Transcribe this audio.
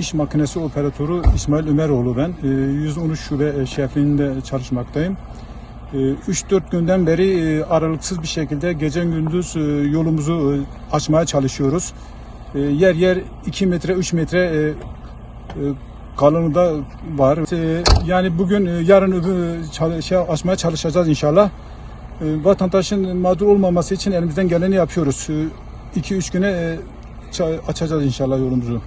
iş makinesi operatörü İsmail Ömeroğlu ben. Ee, 113 şube e, şefliğinde çalışmaktayım. Ee, 3-4 günden beri e, aralıksız bir şekilde gece gündüz e, yolumuzu açmaya çalışıyoruz. Ee, yer yer 2 metre 3 metre e, e, kalınlığında var. Yani bugün yarın öbür şey açmaya çalışacağız inşallah. Vatandaşın mağdur olmaması için elimizden geleni yapıyoruz. 2-3 güne açacağız inşallah yolumuzu.